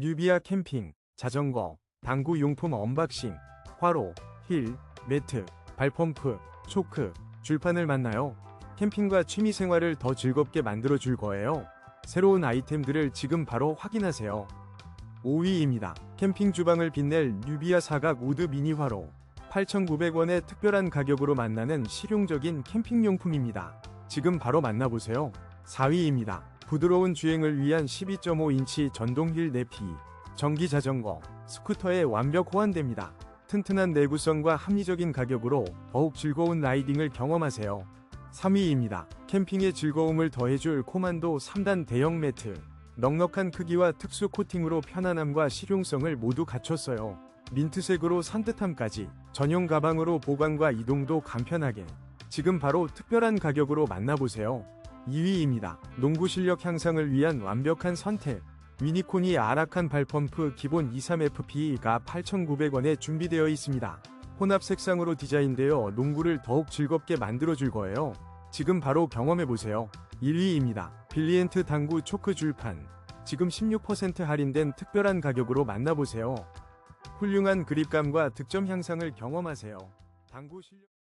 뉴비아 캠핑, 자전거, 당구 용품 언박싱, 화로, 힐, 매트, 발펌프, 초크, 줄판을 만나요. 캠핑과 취미 생활을 더 즐겁게 만들어 줄 거예요. 새로운 아이템들을 지금 바로 확인하세요. 5위입니다. 캠핑 주방을 빛낼 뉴비아 사각 우드 미니 화로. 8,900원의 특별한 가격으로 만나는 실용적인 캠핑용품입니다. 지금 바로 만나보세요. 4위입니다. 부드러운 주행을 위한 12.5인치 전동 힐 내피. 전기 자전거, 스쿠터에 완벽 호환됩니다. 튼튼한 내구성과 합리적인 가격으로 더욱 즐거운 라이딩을 경험하세요. 3위입니다. 캠핑의 즐거움을 더해줄 코만도 3단 대형 매트. 넉넉한 크기와 특수 코팅으로 편안함과 실용성을 모두 갖췄어요. 민트색으로 산뜻함까지 전용 가방으로 보관과 이동도 간편하게. 지금 바로 특별한 가격으로 만나보세요. 2위입니다. 농구 실력 향상을 위한 완벽한 선택. 위니콘이 아락한 발펌프 기본 23FP가 8,900원에 준비되어 있습니다. 혼합 색상으로 디자인되어 농구를 더욱 즐겁게 만들어줄 거예요. 지금 바로 경험해보세요. 1위입니다. 빌리엔트 당구 초크 줄판. 지금 16% 할인된 특별한 가격으로 만나보세요. 훌륭한 그립감과 득점 향상을 경험하세요. 당구 실력